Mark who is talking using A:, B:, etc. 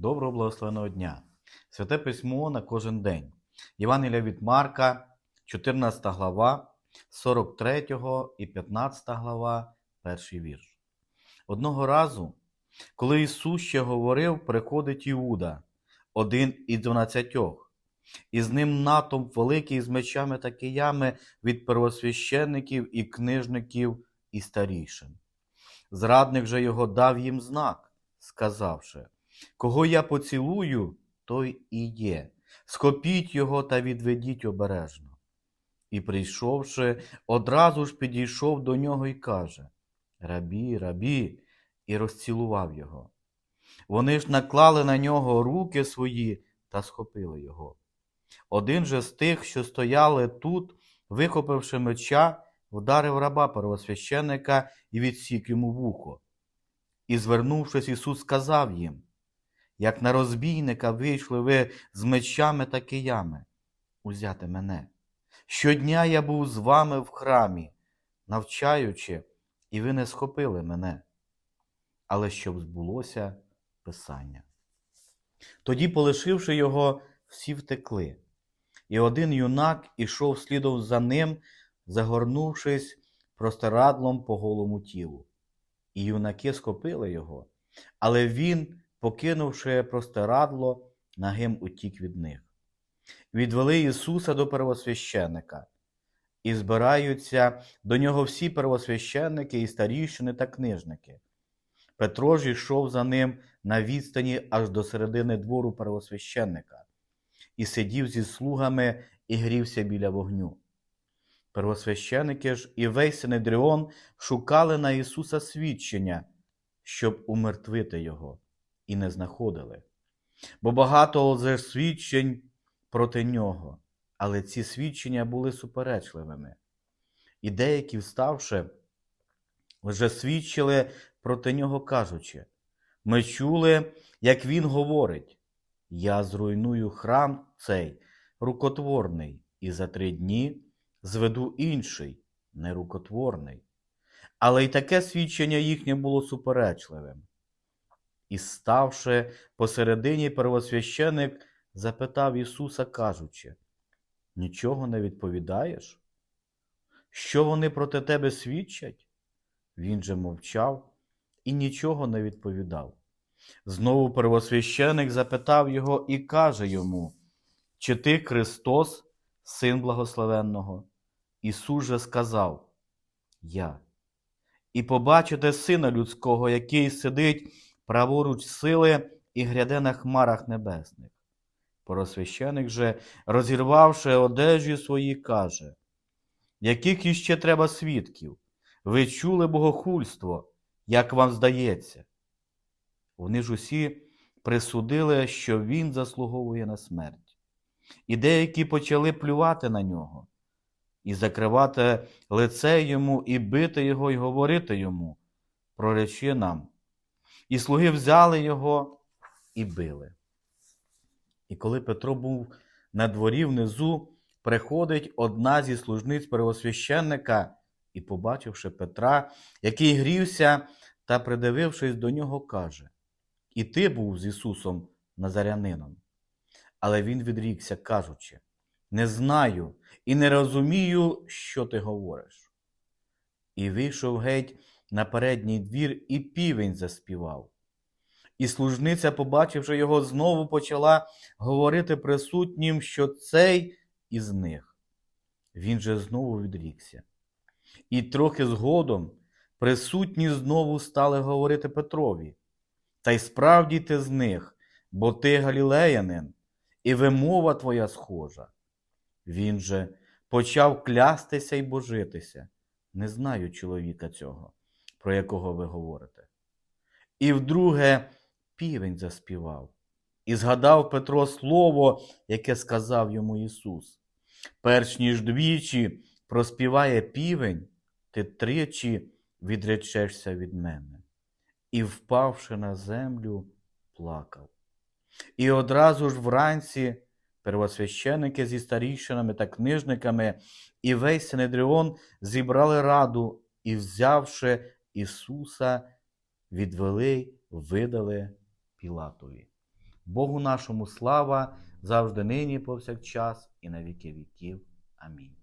A: Доброго благословеного дня! Святе письмо на кожен день. Євангелія від Марка, 14 глава, 43 і 15 глава, перший вірш. Одного разу, коли Ісус ще говорив, приходить Іуда, один із дванадцятьох, і з ним натовп великий з мечами та киями від первосвященників і книжників і старішин. Зрадник же його дав їм знак, сказавши, Кого я поцілую, той і є. Схопіть його та відведіть обережно. І, прийшовши, одразу ж підійшов до нього і каже Рабі, рабі, і розцілував його. Вони ж наклали на нього руки свої та схопили його. Один же з тих, що стояли тут, вихопивши меча, вдарив раба первосвященника і відсік йому вухо. І, звернувшись, Ісус сказав їм, як на розбійника вийшли ви з мечами та киями, узяти мене. Щодня я був з вами в храмі, навчаючи, і ви не схопили мене. Але щоб збулося Писання. Тоді, полишивши його, всі втекли. І один юнак ішов слідом за ним, загорнувшись простирадлом по голому тілу. І юнаки схопили його, але він, покинувши простирадло, нагим утік від них. Відвели Ісуса до первосвященика, і збираються до нього всі первосвященники і старішини та книжники. Петро ж йшов за ним на відстані аж до середини двору первосвященника, і сидів зі слугами і грівся біля вогню. Первосвященики ж і весь Синедріон шукали на Ісуса свідчення, щоб умертвити Його, і не знаходили. Бо багато лже свідчень проти нього, але ці свідчення були суперечливими. І деякі, вставши, вже свідчили проти нього, кажучи: Ми чули, як він говорить: Я зруйную храм цей рукотворний, і за три дні зведу інший, нерукотворний. Але й таке свідчення їхнє було суперечливим. І, ставши посередині, первосвященик запитав Ісуса, кажучи: Нічого не відповідаєш? Що вони проти тебе свідчать? Він же мовчав і нічого не відповідав. Знову первосвященик запитав його і каже йому: Чи ти Христос, Син благословенного? Ісус же сказав: Я. І побачите Сина Людського, який сидить праворуч сили і гряде на хмарах небесних. Поросвященик же, розірвавши одежі свої, каже: Яких іще треба свідків? Ви чули богохульство, як вам здається? Вони ж усі присудили, що він заслуговує на смерть. І деякі почали плювати на нього, і закривати лице йому, і бити його, і говорити йому, проречи нам. І слуги взяли його і били. І коли Петро був на дворі внизу, приходить одна зі служниць первосвященника і, побачивши Петра, який грівся та, придивившись до нього, каже: І ти був з Ісусом Назарянином. Але він відрікся, кажучи: Не знаю і не розумію, що ти говориш. І вийшов геть на передній двір, і півень заспівав. І служниця, побачивши його, знову почала говорити присутнім, що цей із них. Він же знову відрікся. І трохи згодом присутні знову стали говорити Петрові. Та й справді ти з них, бо ти галілеянин, і вимова твоя схожа. Він же почав клястися й божитися. Не знаю чоловіка цього, про якого ви говорите. І вдруге півень заспівав, і згадав Петро слово, яке сказав йому Ісус. Перш ніж двічі проспіває півень, ти тричі відречешся від мене. І, впавши на землю, плакав. І одразу ж вранці первосвященики зі старішинами та книжниками і весь Синедріон зібрали раду і, взявши Ісуса, відвели, видали Пілатові. Богу нашому слава завжди нині повсякчас і на віки віків. Амінь.